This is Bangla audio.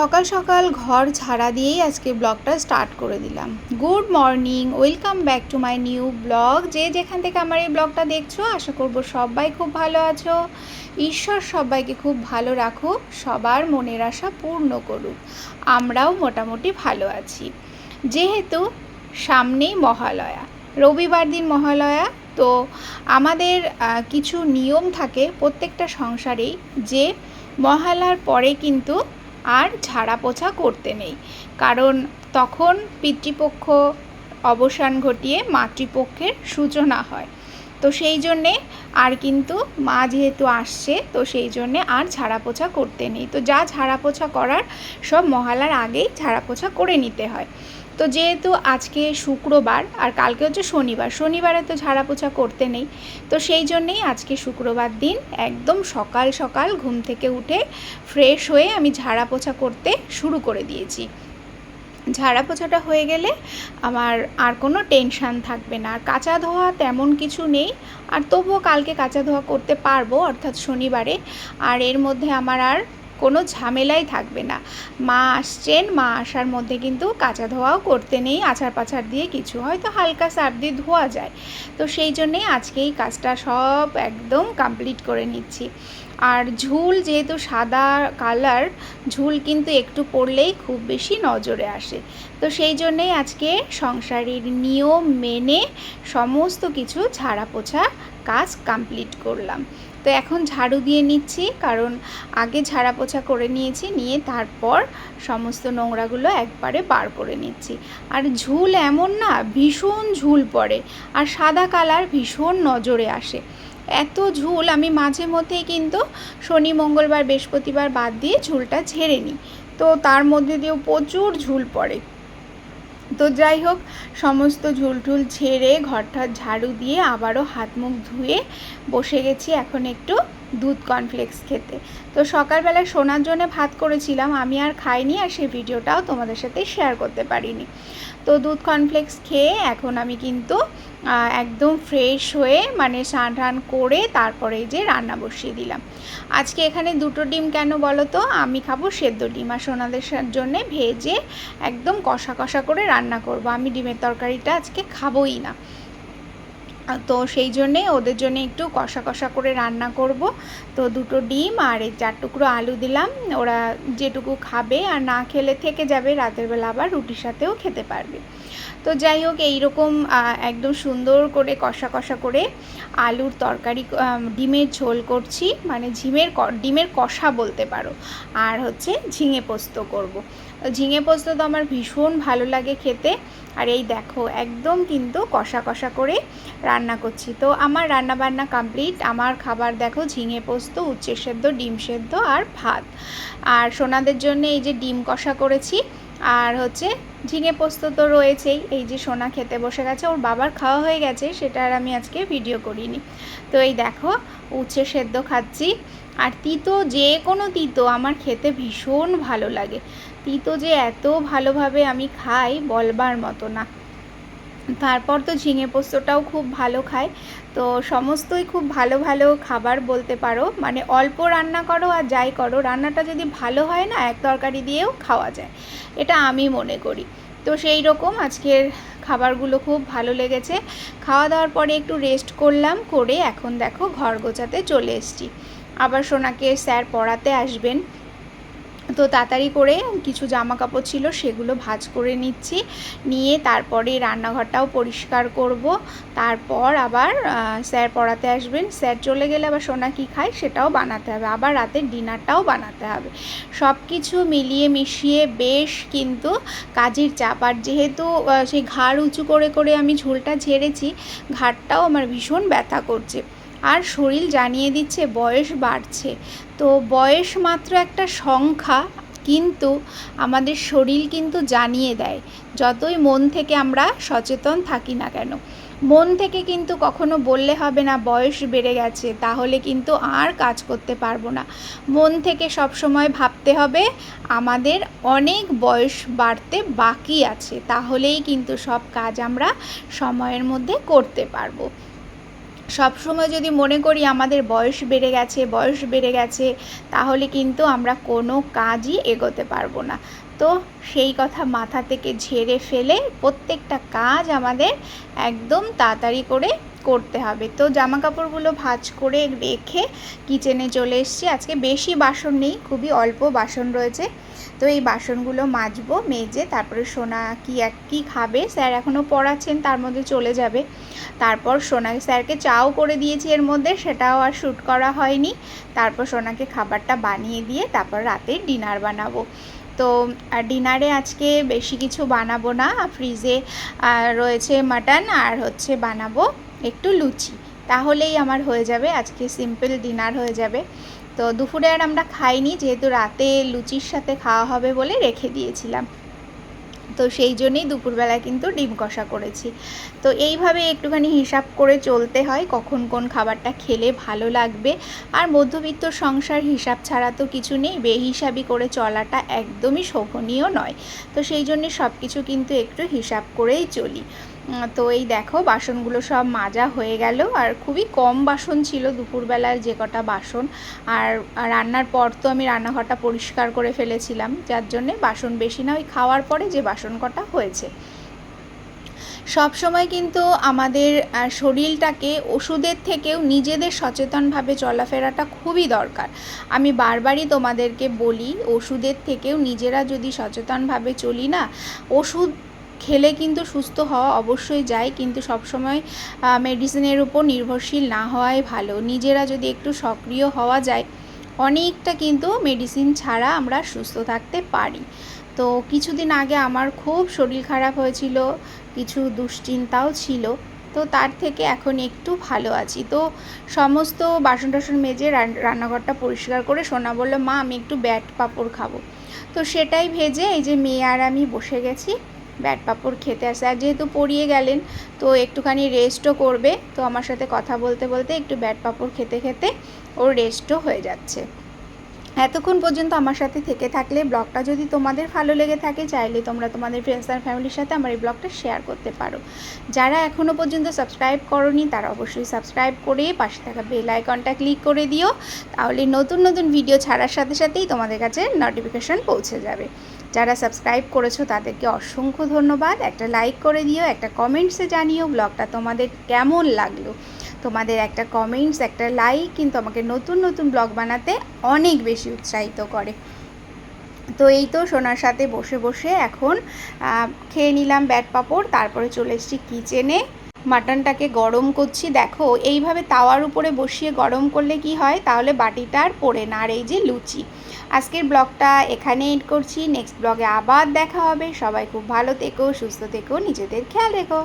সকাল সকাল ঘর ঝাড়া দিয়েই আজকে ব্লগটা স্টার্ট করে দিলাম। Good morning, welcome back to my new blog. যে যেখান থেকে আমার এই ব্লগটা দেখছ, আশা করব সবাই খুব ভালো আছো। ঈশ্বর সবাইকে খুব ভালো রাখুক, সবার মনের আশা পূর্ণ করুক। আমরাও মোটামুটি ভালো আছি। যেহেতু সামনেই মহালয়া, রবিবার দিন মহালয়া, তো আমাদের কিছু নিয়ম থাকে প্রত্যেকটা সংসারেই যে মহালার পরে কিন্তু আর ঝাড়া পোছা করতে নেই। কারণ তখন পিতৃপক্ষ অবসান ঘটিয়ে মাতৃপক্ষের সূচনা হয়। তো সেই জন্যে আর কিন্তু মা যেহেতু আসছে, তো সেই জন্যে আর ঝাড়া পোছা করতে নেই। তো যা ঝাড়া পোছা করার সব মহালার আগেই ঝাড়া পোছা করে নিতে হয়। তো যেহেতু আজকে শুক্রবার আর কালকে হচ্ছে শনিবার, শনিবারে তো ঝাড়া পোছা করতে নেই। তো সেই জন্যেই আজকে শুক্রবার দিন একদম সকাল সকাল ঘুম থেকে উঠে ফ্রেশ হয়ে আমি ঝাড়া পোছা করতে শুরু করে দিয়েছি। ঝাড়া পোছাটা হয়ে গেলে আমার আর কোনো টেনশান থাকবে না। আর কাঁচা ধোয়া তেমন কিছু নেই। আর তবুও কালকে কাঁচা ধোয়া করতে পারব অর্থাৎ শনিবারে। আর এর মধ্যে আমার আর কোনো ঝামেলাই থাকবে না। মা আসছেন, মা আসার মধ্যে কিন্তু কাঁচা ধোয়াও করতে নেই আচার পাচার দিয়ে কিছু হয়তো হালকা সার দিয়ে ধোয়া যায়। তো সেই জন্যেই আজকে এই কাজটা সব একদম কমপ্লিট করে নিচ্ছি। আর ঝুল যেহেতু সাদা কালার, ঝুল কিন্তু একটু পড়লেই খুব বেশি নজরে আসে। তো সেই জন্যেই আজকে সংসারের নিয়ম মেনে সমস্ত কিছু ঝাড়া পোছা কাজ কমপ্লিট করলাম। তো এখন ঝাড়ু দিয়ে নিচ্ছি, কারণ আগে ঝাড়া পোছা করে নিয়েছি, নিয়ে তারপর সমস্ত নোংরাগুলো একবারে বার করে নিচ্ছি। আর ঝুল এমন না, ভীষণ ঝুল পড়ে, আর সাদা কালার ভীষণ নজরে আসে। এত ঝুল আমি মাঝে মধ্যেই কিন্তু শনি, মঙ্গলবার, বৃহস্পতিবার বাদ দিয়ে ঝুলটা ঝেড়ে নিই। তো তার মধ্যে দিয়েও প্রচুর ঝুল পড়ে। তো যাই হোক, সমস্ত ঝুল ঝুল ঝেড়ে ঘরটা ঝাড়ু দিয়ে আবারও হাত মুখ ধুয়ে বসে গেছি। এখন একটু দুধ কর্নফ্লেক্স খেতে। তো সকালবেলা শোনার জন্য ভাত করেছিলাম, আমি আর খাইনি আর সেই ভিডিওটাও তোমাদের সাথে শেয়ার করতে পারিনি। তো দুধ কর্নফ্লেক্স খেয়ে এখন আমি কিন্তু একদম ফ্রেশ হয়ে মানে স্নান টান করে তারপরে যে রান্না বসিয়ে দিলাম। আজকে এখানে দুটো ডিম কেন বলো তো আমি খাব সেদ্ধ ডিম আর সোনাদের জন্য ভেজে একদম কষা কষা করে রান্না করব। আমি ডিমের তরকারিটা আজকে খাবোই না। তো সেই জন্যে ওদের জন্য একটু কষা কষা করে রান্না করব। তো দুটো ডিম আর এই চার টুকরো আলু দিলাম। ওরা যেটুকু খাবে আর না খেলে থেকে যাবে, রাতের বেলা আবার রুটির সাথেও খেতে পারবে। তো যাই হোক, এইরকম একদম সুন্দর করে কষা কষা করে আলুর তরকারি ডিমের ঝোল করছি। মানে ঝিমের ডিমের কষা বলতে পারো। আর হচ্ছে ঝিঙে পোস্ত করব। ঝিঙে পোস্ত তো আমার ভীষণ ভালো লাগে খেতে। আর এই দেখো, একদম কিন্তু কষা কষা করে রান্না করছি। তো আমার রান্না বান্না কমপ্লিট আমার খাবার দেখো, ঝিঙে পোস্ত, উচ্ছে সেদ্ধ, ডিম সেদ্ধ আর ভাত। আর সোনাদের জন্য এই যে ডিম কষা করেছি, আর হচ্ছে ঝিঙে পোস্ত তো রয়েছেই। এই যে সোনা খেতে বসে গেছে, ওর বাবার খাওয়া হয়ে গেছে, সেটা আর আমি আজকে ভিডিও করিনি। তো এই দেখো, উচ্ছে সেদ্ধ খাচ্ছি। আর তিতো, যে কোনো তিতো আমার খেতে ভীষণ ভালো লাগে। তিতো যে এত ভালোভাবে আমি খাই বলবার মতো না। তারপর তো ঝিঙে পোস্তটাও খুব ভালো খায় তো সমস্তই খুব ভালো ভালো খাবার বলতে পারো। মানে অল্প রান্না করো আর যাই করো, রান্নাটা যদি ভালো হয় না, এক তরকারি দিয়েও খাওয়া যায়। এটা আমি মনে করি। তো সেই রকম আজকের খাবারগুলো খুব ভালো লেগেছে। খাওয়া দাওয়ার পরে একটু রেস্ট করলাম করে এখন দেখো ঘর গোছাতে চলে এসেছি। আবার সোনাকে স্যার পড়াতে আসবেন। তো তাড়াতাড়ি করে কিছু জামা কাপড় ছিল, সেগুলো ভাজ করে নিচ্ছি। নিয়ে তারপরে রান্নাঘরটাও পরিষ্কার করব। তারপর আবার স্যার পড়াতে আসবেন। স্যার চলে গেলে আবার সোনা কী খায় সেটাও বানাতে হবে। আবার রাতের ডিনারটাও বানাতে হবে। সব কিছু মিলিয়ে মিশিয়ে বেশ কিন্তু কাজের চাপ। আর যেহেতু সেই ঘাড় উঁচু করে করে আমি ঝোলটা ঝেড়েছি, ঘাড়টাও আমার ভীষণ ব্যথা করছে। আর শরীর জানিয়ে দিচ্ছে বয়স বাড়ছে। তো বয়স মাত্র একটা সংখ্যা, কিন্তু আমাদের শরীর কিন্তু জানিয়ে দেয়, যতই মন থেকে আমরা সচেতন থাকি না কেন। মন থেকে কিন্তু কখনো বললে হবে না, বয়স বেড়ে গেছে, তাহলে কিন্তু আর কাজ করতে পারব না। মন থেকে সব সময় ভাবতে হবে, আমাদের অনেক বয়স বাড়তে বাকি আছে, তাহলেই কিন্তু সব কাজ আমরা সময়ের মধ্যে করতে পারব। সব সময় যদি মনে করি আমাদের বয়স বেড়ে গেছে, বয়স বেড়ে গেছে, তাহলে কিন্তু আমরা কোনো কাজই এগোতে পারব না। তো সেই কথা মাথা থেকে ঝেড়ে ফেলে প্রত্যেকটা কাজ আমাদের একদম তাড়াতাড়ি করে করতে হবে। তো জামা কাপড়গুলো ভাঁজ করে রেখে কিচেনে চলে এসেছি। আজকে বেশি বাসন নেই, খুবই অল্প বাসন রয়েছে। তো এই বাসনগুলো মাজবো, মেজে তারপরে সোনা কি এক, কী খাবে? স্যার এখনও পড়াচ্ছেন, তার মধ্যে চলে যাবে। তারপর সোনা, স্যারকে চাও করে দিয়েছি এর মধ্যে, সেটাও আর শ্যুট করা হয়নি। তারপর সোনাকে খাবারটা বানিয়ে দিয়ে তারপর রাতে ডিনার বানাবো। তো ডিনারে আজকে বেশি কিছু বানাবো না। ফ্রিজে রয়েছে মাটন আর হচ্ছে বানাবো একটু লুচি। তাহলেই আমার হয়ে যাবে, আজকে সিম্পল ডিনার হয়ে যাবে। তো দুপুরে আর আমরা খাইনি, যেহেতু রাতে লুচির সাথে খাওয়া হবে বলে রেখে দিয়েছিলাম। তো সেই জন্যেই দুপুরবেলায় কিন্তু ডিম কষা করেছি। তো এইভাবে একটুখানি হিসাব করে চলতে হয় কখন কোন খাবারটা খেলে ভালো লাগবে। আর মধ্যবিত্ত সংসার হিসাব ছাড়া তো কিছু নেই, বেহিসাবি করে চলাটা একদমই শোভনীয় নয়। তো সেই জন্যে সব কিছু কিন্তু একটু হিসাব করেই চলি। তো এই দেখো, বাসনগুলো সব মাজা হয়ে গেল। আর খুবই কম বাসন ছিল দুপুরবেলার যে কটা বাসন। আর রান্নার পর তো আমি রান্নাঘরটা পরিষ্কার করে ফেলেছিলাম। যার জন্যে বাসন বেশি না, ওই খাওয়ার পরে যে বাসন কটা হয়েছে। সব সময় কিন্তু আমাদের শরীরটাকে ওষুধের থেকেও নিজেদের সচেতনভাবে চলাফেরাটা খুবই দরকার। আমি বারবারই তোমাদেরকে বলি, ওষুধের থেকেও নিজেরা যদি সচেতনভাবে চলি না, ওষুধ খেলে কিন্তু সুস্থ হওয়া অবশ্যই যায়, কিন্তু সবসময় মেডিসিনের উপর নির্ভরশীল না হওয়াই ভালো। নিজেরা যদি একটু সক্রিয় হওয়া যায়, অনেকটা কিন্তু মেডিসিন ছাড়া আমরা সুস্থ থাকতে পারি। তো কিছুদিন আগে আমার খুব শরীর খারাপ হয়েছিল, কিছু দুশ্চিন্তাও ছিল, তো তার থেকে এখন একটু ভালো আছি। তো সমস্ত বাসন টাসন মেজে রান্নাঘরটা পরিষ্কার করে সোনা বলল, মা, আমি একটু ব্যাট পাঁপড় খাব। তো সেটাই ভেজে এই যে মেয়ে আর আমি বসে গেছি। ব্যাট পাঁপড় খেতে আসে। আর যেহেতু পড়িয়ে গেলেন, তো একটুখানি রেস্টও করবে। তো আমার সাথে কথা বলতে বলতে একটু ব্যাট পাঁপড় খেতে খেতে ওর রেস্টও হয়ে যাচ্ছে। এতক্ষণ পর্যন্ত আমার সাথে থেকে থাকলে ব্লগটা যদি তোমাদের ভালো লেগে থাকে, চাইলে তোমরা তোমাদের ফ্রেন্ডস আর ফ্যামিলির সাথে আমার এই ব্লগটা শেয়ার করতে পারো। যারা এখনও পর্যন্ত সাবস্ক্রাইব করনি, তারা অবশ্যই সাবস্ক্রাইব করে পাশে থাকা বেল আইকনটা ক্লিক করে দিও। তাহলে নতুন নতুন ভিডিও ছাড়ার সাথে, সাথেই তোমাদের কাছে নোটিফিকেশান পৌঁছে যাবে। যারা সাবস্ক্রাইব করেছ তাদেরকে অসংখ্য ধন্যবাদ। একটা লাইক করে দিও, একটা কমেন্টসে জানিও ব্লগটা তোমাদের কেমন লাগল। তোমাদের একটা কমেন্টস একটা লাইক কিন্তু আমাকে নতুন নতুন ব্লগ বানাতে অনেক বেশি উৎসাহিত করে। তো এই তো সোনার সাথে বসে বসে এখন খেয়ে নিলাম ব্যাট পাপড়, তারপরে চলে এসেছি কিচেনে মাটনটাকে গরম করছি। দেখো, এইভাবে তাওয়ার উপরে বসিয়ে গরম করলে কি হয়? তাহলে বাটিটা আর পড়ে না। আর এই যে লুচি। আজকের ব্লগটা এখানে এড করছি। নেক্সট ব্লগে আবার দেখা হবে। সবাই খুব ভালো থেকো, সুস্থ থেকো, নিজেদের খেয়াল রেখো।